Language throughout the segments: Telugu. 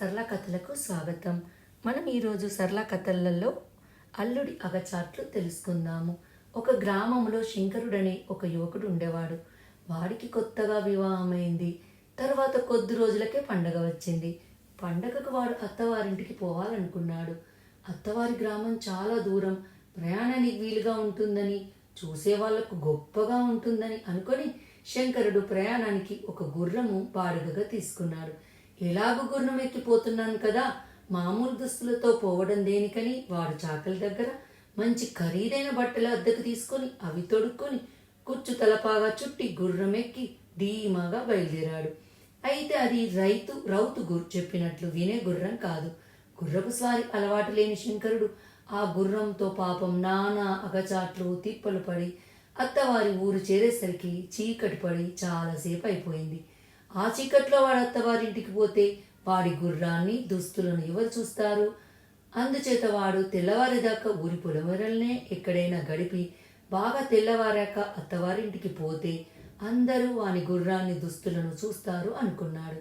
సరళ కథలకు స్వాగతం. మనం ఈరోజు సరళ కథలలో అల్లుడి అగచాట్లు తెలుసుకుందాము. ఒక గ్రామంలో శంకరుడనే ఒక యువకుడు ఉండేవాడు. వాడికి కొత్తగా వివాహమైంది. తర్వాత కొద్ది రోజులకే పండగ వచ్చింది. పండగకు వాడు అత్తవారింటికి పోవాలనుకున్నాడు. అత్తవారి గ్రామం చాలా దూరం. ప్రయాణానికి వీలుగా ఉంటుందని చూసే వాళ్ళకు గొప్పగా ఉంటుందని అనుకొని శంకరుడు ప్రయాణానికి ఒక గుర్రము బాడుగగా తీసుకున్నాడు. ఎలాగూ గుర్రం ఎక్కిపోతున్నాను కదా? మామూలు దుస్తులతో పోవడం దేనికని? వాడు చాకలి దగ్గర మంచి ఖరీదైన బట్టలు అద్దెకు తీసుకొని అవి తొడుక్కొని కుచ్చు తలపాగా చుట్టి గుర్రం ఎక్కి ధీమాగా బయలుదేరాడు. అయితే అది రైతు రౌతు గురు చెప్పినట్లు వినే గుర్రం కాదు. గుర్రపు స్వారి అలవాటు లేని శంకరుడు ఆ గుర్రంతో పాపం నానా అగచాట్లు తిప్పలు పడి అత్తవారి ఊరు చేరేసరికి చీకటి పడి చాలాసేపు అయిపోయింది. ఆ చీకట్లో వాడు అత్తవారింటికి పోతే వాడి గుర్రాన్ని దుస్తులను ఎవరు చూస్తారు? అందుచేత వాడు తెల్లవారేదాకా ఊరి పొలమరల్నే ఎక్కడైనా గడిపి బాగా తెల్లవారాక అత్తవారింటికి పోతే అందరూ వాని గుర్రాన్ని దుస్తులను చూస్తారు అనుకున్నాడు.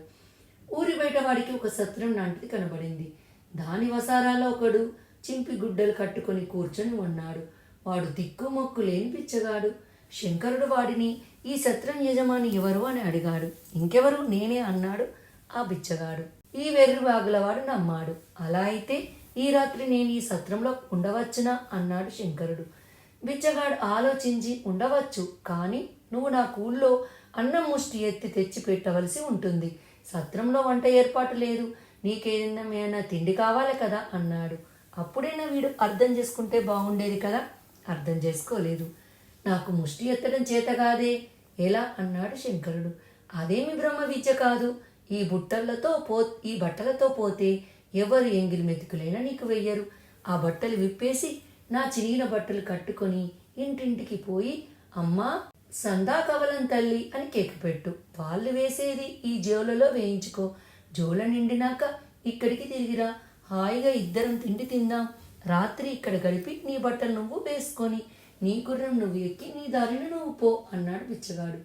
ఊరి బయట వాడికి ఒక సత్రం లాంటిది కనబడింది. దాని వసారాలో ఒకడు చింపి గుడ్డలు కట్టుకొని కూర్చొని ఉన్నాడు. వాడు దిక్కుమొక్కు లేని పిచ్చగాడు. శంకరుడు వాడిని ఈ సత్రం యజమాని ఎవరు? అని అడిగాడు. ఇంకెవరు? నేనే అన్నాడు ఆ బిచ్చగాడు. ఈ వెర్రివాగులవాడు నమ్మాడు. అలా అయితే ఈ రాత్రి నేను ఈ సత్రంలో ఉండవచ్చునా? అన్నాడు శంకరుడు. బిచ్చగాడు ఆలోచించి ఉండవచ్చు కానీ నువ్వు నా కూల్లో అన్నం ముష్టి ఎత్తి తెచ్చి పెట్టవలసి ఉంటుంది. సత్రంలో వంట ఏర్పాటు లేదు. నీకేదైనా తిండి కావాలి కదా? అన్నాడు. అప్పుడైనా వీడు అర్థం చేసుకుంటే బాగుండేది కదా? అర్థం చేసుకోలేదు. నాకు ముష్టి ఎత్తడం చేత కాదే? ఎలా? అన్నాడు శంకరుడు. అదేమి బ్రహ్మ విద్య కాదు? ఈ బుట్టలతో పో ఈ బట్టలతో పోతే ఎవరు ఎంగిలి మెతుకులైనా నీకు వెయ్యరు. ఆ బట్టలు విప్పేసి నా చిరిగిన బట్టలు కట్టుకొని ఇంటింటికి పోయి అమ్మా సందా కవలం తల్లి అని కేకపెట్టు వాళ్ళు వేసేది ఈ జోలలో వేయించుకో. జోల నిండినాక ఇక్కడికి తిరిగిరా హాయిగా ఇద్దరం తిండి తిందాం. రాత్రి ఇక్కడ గడిపి నీ బట్టలు నువ్వు వేసుకొని నీ గుర్రం నువ్వు ఎక్కి నీ దారిని నువ్వు పో అన్నాడు బిచ్చగాడు.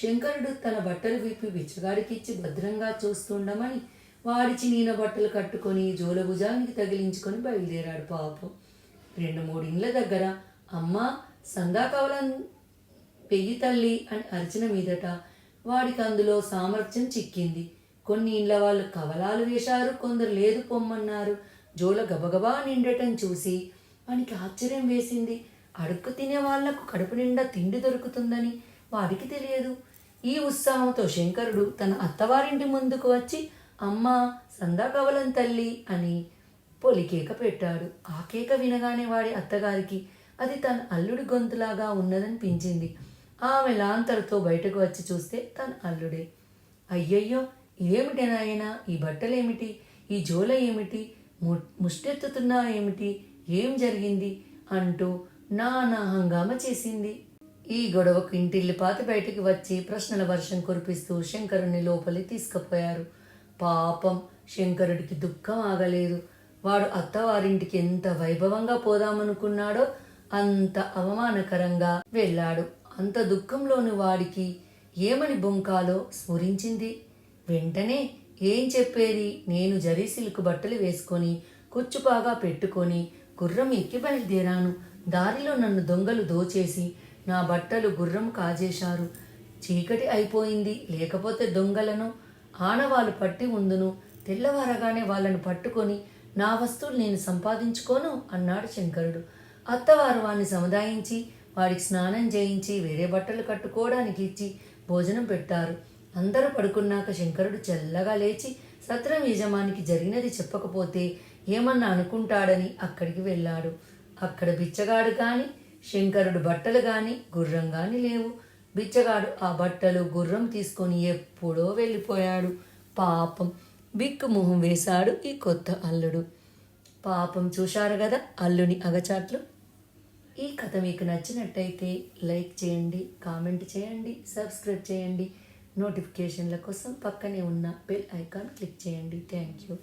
శంకరుడు తన బట్టలు విప్పి బిచ్చగాడికి ఇచ్చి భద్రంగా చూస్తుండమని వాడి నీన బట్టలు కట్టుకొని జోలభుజానికి తగిలించుకొని బయలుదేరాడు పాపం. రెండు మూడు ఇండ్ల దగ్గర అమ్మ సందా కవలం పెయ్యి తల్లి అని అర్చన మీదట వాడికి అందులో సామర్థ్యం చిక్కింది. కొన్ని ఇండ్ల వాళ్ళు కవలాలు వేశారు కొందరు లేదు పొమ్మన్నారు. జోల గబగబా నిండటం చూసి వానికి ఆశ్చర్యం వేసింది. అడుక్కు తినే వాళ్ళకు కడుపు నిండా తిండి దొరుకుతుందని వాడికి తెలియదు. ఈ ఉత్సాహంతో శంకరుడు తన అత్తవారింటి ముందుకు వచ్చి అమ్మ సందా కవలం తల్లి అని పొలికేక పెట్టాడు. ఆ కేక వినగానే వాడి అత్తగారికి అది తన అల్లుడి గొంతులాగా ఉన్నదనిపించింది. ఆమె లాంతరతో బయటకు వచ్చి చూస్తే తన అల్లుడే. అయ్యయ్యో ఇదేమిటి నాయనా? ఈ బట్టలేమిటి? ఈ జోల ఏమిటి ము ముష్టెత్తుతున్నా ఏమిటి ఏం జరిగింది? అంటూ నానా హంగామా చేసింది. ఈ గొడవకు ఇంటిల్లిపాతి బయటికి వచ్చి ప్రశ్నల వర్షం కురిపిస్తూ శంకరుని లోపలి తీసుకుపోయారు. పాపం శంకరుడికి దుఃఖం ఆగలేదు. వాడు అత్తవారింటికి ఎంత వైభవంగా పోదామనుకున్నాడో అంత అవమానకరంగా వెళ్ళాడు. అంత దుఃఖంలోని వాడికి ఏమని బొంకాలో స్ఫురించింది. వెంటనే ఏం చెప్పేది? నేను జరీ సిల్క్ బట్టలు వేసుకొని కుచ్చుపాగా పెట్టుకొని గుర్రం ఎక్కి బయలుదేరాను. దారిలో నన్ను దొంగలు దోచేసి నా బట్టలు గుర్రం కాజేశారు. చీకటి అయిపోయింది. లేకపోతే దొంగలను ఆనవాళ్ళు పట్టి ఉందును తెల్లవారగానే వాళ్ళను పట్టుకొని నా వస్తువులు నేను సంపాదించుకోను అన్నాడు శంకరుడు. అత్తవారు వాణ్ణి సముదాయించి వాడికి స్నానం చేయించి వేరే బట్టలు కట్టుకోవడానికి ఇచ్చి భోజనం పెట్టారు. అందరూ పడుకున్నాక శంకరుడు చల్లగా లేచి సత్రం యజమానికి జరిగినది చెప్పకపోతే ఏమన్నా అనుకుంటాడని అక్కడికి వెళ్ళాడు. అక్కడ బిచ్చగాడు కానీ శంకరుడు బట్టలు కానీ గుర్రం కానీ లేవు. బిచ్చగాడు ఆ బట్టలు గుర్రం తీసుకొని ఎప్పుడో వెళ్ళిపోయాడు. పాపం బిక్కు మొహం వేశాడు ఈ కొత్త అల్లుడు. పాపం చూశారు కదా అల్లుని అగచాట్లు. ఈ కథ మీకు నచ్చినట్టయితే లైక్ చేయండి కామెంట్ చేయండి సబ్స్క్రైబ్ చేయండి. నోటిఫికేషన్ల కోసం పక్కనే ఉన్న బెల్ ఐకాన్ క్లిక్ చేయండి. Thank you.